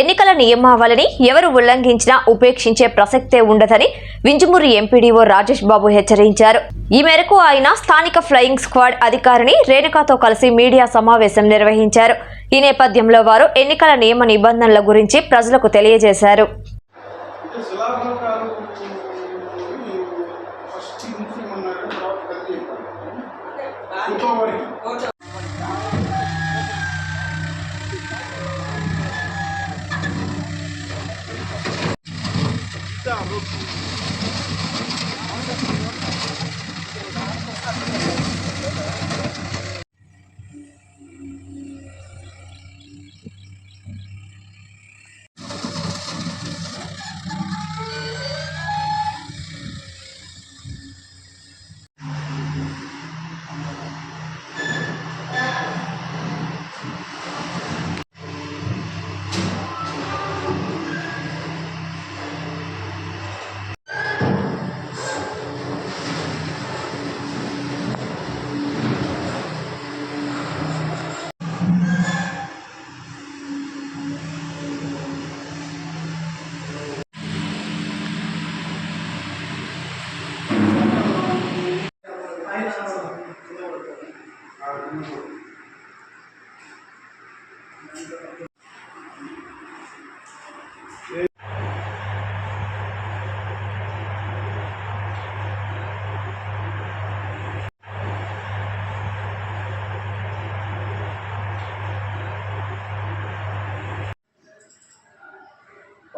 ఎన్నికల నియమావళిని ఎవరు ఉల్లంఘించినా ఉపేక్షించే ప్రసక్తే ఉండదని వింజమూరి ఎంపీడీఓ రాజేష్ బాబు హెచ్చరించారు. ఈ మేరకు ఆయన స్థానిక ఫ్లయింగ్ స్క్వాడ్ అధికారిని రేణుకాతో కలిసి మీడియా సమావేశం నిర్వహించారు. ఈ నేపథ్యంలో వారు ఎన్నికల నియమ నిబంధనల గురించి ప్రజలకు తెలియజేశారు. అంటే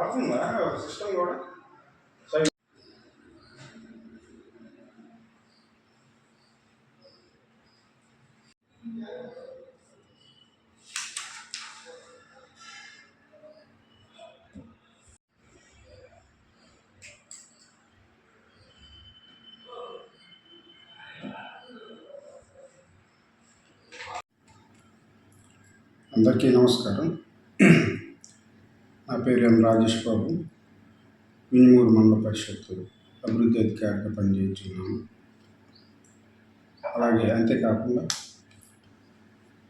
శిలాఫలకాలు ఫస్ట్ ఇంకేమన్నారు తర్వాత పెద్ద చెప్పారు ఇంకోవరికి పడుతుందా సిస్టమ్ కూడా సరే అందరికీ నమస్కారం నా పేరు ఎం రాజేష్ బాబు. మినిమూరు మండల పరిషత్తు అభివృద్ధి అధికారిగా పనిచేస్తున్నాను అలాగే అంతేకాకుండా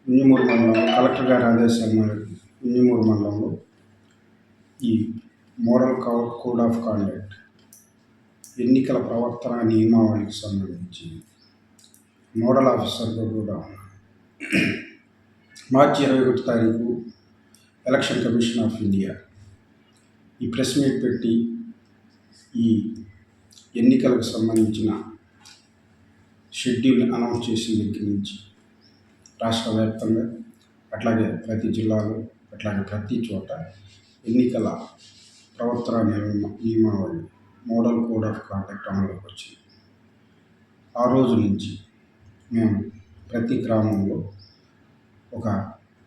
మినిమూరు మండలంలో కలెక్టర్ గారి ఆదేశాల మేరకు మినిమూరు మండలంలో ఈ మోడల్ కోడ్ ఆఫ్ కాండక్ట్ ఎన్నికల ప్రవర్తన నియమావళికి సంబంధించి నోడల్ ఆఫీసర్గా కూడా మార్చి ఇరవై ఒకటి తారీఖు ఎలక్షన్ కమిషన్ ఆఫ్ ఇండియా ఈ ప్రెస్ మీట్ పెట్టి ఈ ఎన్నికలకు సంబంధించిన షెడ్యూల్ అనౌన్స్ చేసిన దగ్గర నుంచి రాష్ట్ర వ్యాప్తంగా అట్లాగే ప్రతి జిల్లాలో అట్లాగే ప్రతి చోట ఎన్నికల ప్రవర్తన నియమావళి మోడల్ కోడ్ ఆఫ్ కాండక్ట్ అమలులోకి వచ్చింది. ఆ రోజు నుంచి మేము ప్రతి గ్రామంలో ఒక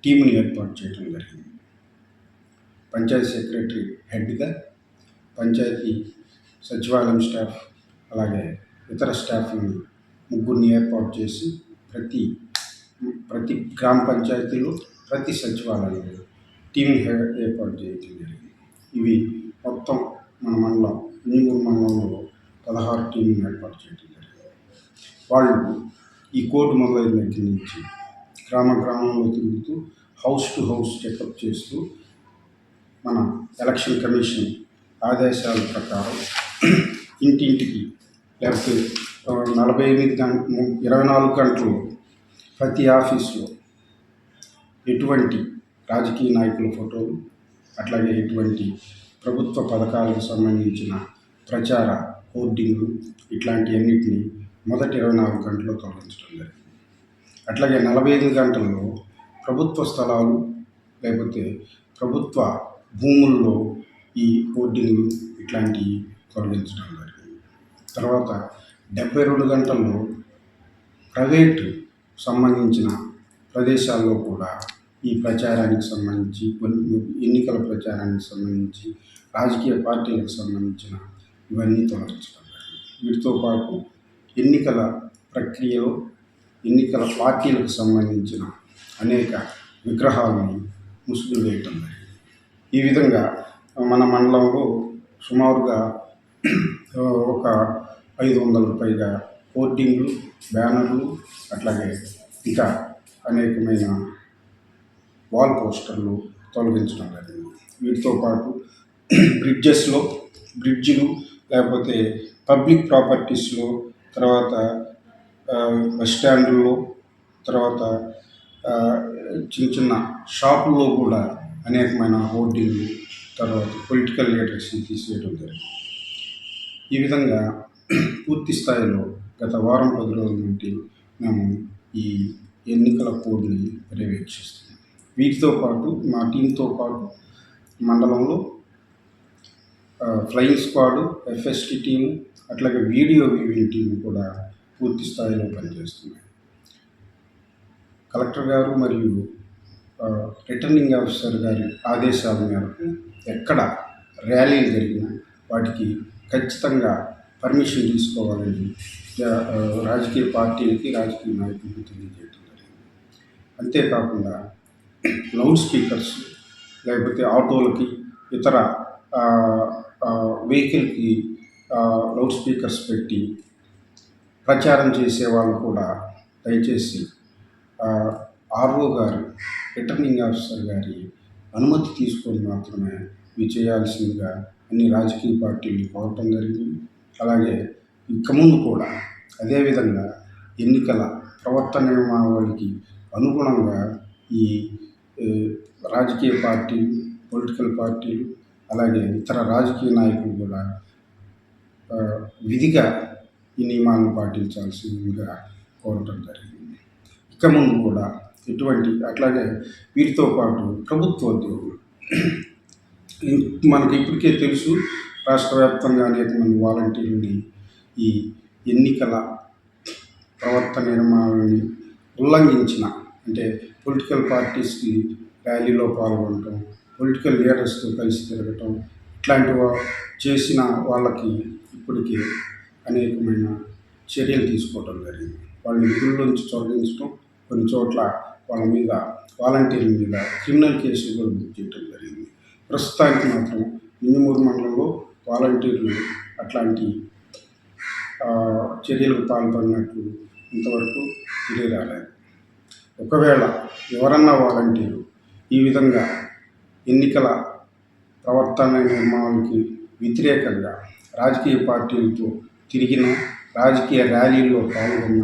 టీంని ఏర్పాటు చేయడం జరిగింది. పంచాయతీ సెక్రటరీ హెడ్గా పంచాయతీ సచివాలయం స్టాఫ్ అలాగే ఇతర స్టాఫ్ని ముగ్గురిని ఏర్పాటు చేసి ప్రతి ప్రతి గ్రామ పంచాయతీలో ప్రతి సచివాలయంలో టీం ఏర్పాటు చేయడం జరిగింది. ఇవి మొత్తం మన మండలం మినిమూరు మండలంలో పదహారు టీంలు ఏర్పాటు చేయడం జరిగింది. వాళ్ళు ఈ కోర్టు మొదలైన దగ్గర నుంచి గ్రామ గ్రామంలో తిరుగుతూ హౌస్ టు హౌస్ చెకప్ చేస్తూ మన ఎలక్షన్ కమిషన్ ఆదేశాల ప్రకారం ఇంటింటికి లేకపోతే నలభై ఎనిమిది గంట ఇరవై నాలుగు గంటలు ప్రతి ఆఫీసులో ఎటువంటి రాజకీయ నాయకుల ఫోటోలు అట్లాగే ఎటువంటి ప్రభుత్వ పథకాలకు సంబంధించిన ప్రచార హోర్డింగ్లు ఇట్లాంటివన్నిటిని మొదటి ఇరవై నాలుగు గంటల్లో తొలగించడం జరిగింది. అట్లాగే నలభై ఐదు గంటల్లో ప్రభుత్వ స్థలాలు లేకపోతే ప్రభుత్వ భూముల్లో ఈ పోటీలు ఇట్లాంటివి తొలగించడం జరిగింది. తర్వాత డెబ్బై రెండు గంటల్లో ప్రైవేటు సంబంధించిన ప్రదేశాల్లో కూడా ఈ ప్రచారానికి సంబంధించి కొన్ని ఎన్నికల ప్రచారానికి సంబంధించి రాజకీయ పార్టీలకు సంబంధించిన ఇవన్నీ తొలగించడం వీటితో పాటు ఎన్నికల ప్రక్రియలో ఎన్నికల పార్టీలకు సంబంధించిన అనేక విగ్రహాలను ముసుగు వేయటం జరిగింది. ఈ విధంగా మన మండలంలో సుమారుగా ఒక ఐదు వందలకు పైగా హోర్డింగ్లు బ్యానర్లు అట్లాగే ఇంకా అనేకమైన వాల్ పోస్టర్లు తొలగించడం జరిగింది. వీటితో పాటు బ్రిడ్జెస్లో బ్రిడ్జిలు లేకపోతే పబ్లిక్ ప్రాపర్టీస్లో తర్వాత బస్ స్టాండ్లో తర్వాత చిన్న చిన్న షాపుల్లో కూడా అనేకమైన హోర్డింగ్లు తర్వాత పొలిటికల్ లీడర్స్ని తీసివేయడం జరిగింది. ఈ విధంగా పూర్తి స్థాయిలో గత వారం పది రోజుల నుండి మేము ఈ ఎన్నికల కోడ్ని పర్యవేక్షిస్తున్నాం. వీటితో పాటు మా టీంతో పాటు మండలంలో ఫ్లయింగ్ స్క్వాడ్ ఎఫ్ఎస్టి టీము అట్లాగే వీడియో వ్యూయింగ్ టీం కూడా పూర్తి స్థాయిలో పనిచేస్తున్నాయి. కలెక్టర్ గారు మరియు రిటర్నింగ్ ఆఫీసర్ గారి ఆదేశాల మేరకు ఎక్కడ ర్యాలీలు జరిగినా వాటికి ఖచ్చితంగా పర్మిషన్ తీసుకోవాలని రాజకీయ పార్టీలకి రాజకీయ నాయకులకు తెలియజేయడం జరిగింది. అంతేకాకుండా లౌడ్ స్పీకర్స్ లేకపోతే ఆటోలకి ఇతర వెహికల్కి లౌడ్ స్పీకర్స్ పెట్టి ప్రచారం చేసే వాళ్ళు కూడా దయచేసి ఆర్ఓ గారు రిటర్నింగ్ ఆఫీసర్ గారి అనుమతి తీసుకొని మాత్రమే ఇవి చేయాల్సిందిగా అన్ని రాజకీయ పార్టీలు కోరటం జరిగింది. అలాగే ఇక ముందు కూడా అదేవిధంగా ఎన్నికల ప్రవర్తన నియమావళికి అనుగుణంగా ఈ రాజకీయ పార్టీలు పొలిటికల్ పార్టీలు అలాగే ఇతర రాజకీయ నాయకులు కూడా విధిగా ఈ నియమాలను పాటించాల్సిందిగా కోరటం జరిగింది. ఇక ముందు కూడా ఎటువంటి అట్లాగే వీటితో పాటు ప్రభుత్వ ఉద్యోగులు. మనకి ఇప్పటికే తెలుసు రాష్ట్ర వ్యాప్తంగా అనేక మంది వాలంటీర్లని ఈ ఎన్నికల ప్రవర్తన నిర్మాణాన్ని ఉల్లంఘించిన అంటే పొలిటికల్ పార్టీస్కి ర్యాలీలో పాల్గొనటం పొలిటికల్ లీడర్స్తో కలిసి తిరగటం ఇట్లాంటి చేసిన వాళ్ళకి ఇప్పటికీ అనేకమైన చర్యలు తీసుకోవడం జరిగింది. వాళ్ళని విధుల్లోంచి తొలగించడం కొన్ని చోట్ల వాళ్ళ మీద వాలంటీర్ల మీద క్రిమినల్ కేసులు కూడా బుక్ చేయడం జరిగింది. ప్రస్తుతానికి మాత్రం మింజమూరు మండలంలో వాలంటీర్లు అట్లాంటి చర్యలకు పాల్పడినట్లు ఇంతవరకు తెలియరాలేదు. ఒకవేళ ఎవరన్నా వాలంటీరు ఈ విధంగా ఎన్నికల ప్రవర్తన నిర్మాణానికి వ్యతిరేకంగా రాజకీయ పార్టీలతో తిరిగిన రాజకీయ ర్యాలీల్లో పాల్గొన్న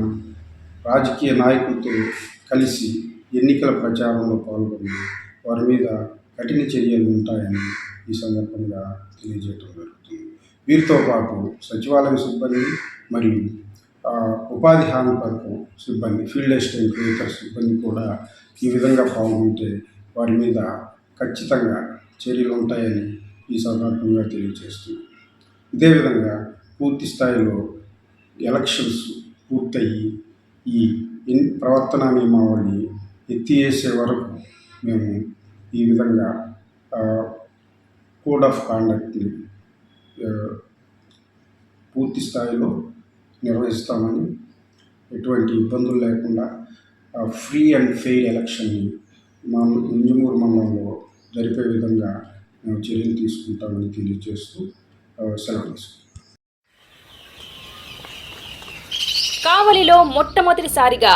రాజకీయ నాయకులతో కలిసి ఎన్నికల ప్రచారంలో పాల్గొని వారి మీద కఠిన చర్యలు ఉంటాయని ఈ సందర్భంగా తెలియజేయడం జరుగుతుంది. వీరితో పాటు సచివాలయం సిబ్బంది మరియు ఉపాధి హామీ పథకం సిబ్బంది ఫీల్డ్ అసిస్టెంట్ ఇతర సిబ్బంది కూడా ఈ విధంగా పాల్గొంటే వారి మీద ఖచ్చితంగా చర్యలు ఉంటాయని ఈ సందర్భంగా తెలియజేస్తుంది ఇదే విధంగా పూర్తి స్థాయిలో ఎలక్షన్స్ పూర్తయి ఈ ఇన్ ప్రవర్తన నియమావళి ఎత్తివేసే వరకు మేము ఈ విధంగా కోడ్ ఆఫ్ కాండక్ట్ని పూర్తి స్థాయిలో నిర్వహిస్తామని ఎటువంటి ఇబ్బందులు లేకుండా ఫ్రీ అండ్ ఫెయిర్ ఎలక్షన్ని మా ఇంజమూరు మండలంలో జరిపే విధంగా మేము చర్యలు తీసుకుంటామని తెలియజేస్తూ సెలవు తీసుకుంటాం కావలిలో మొట్టమొదటిసారిగా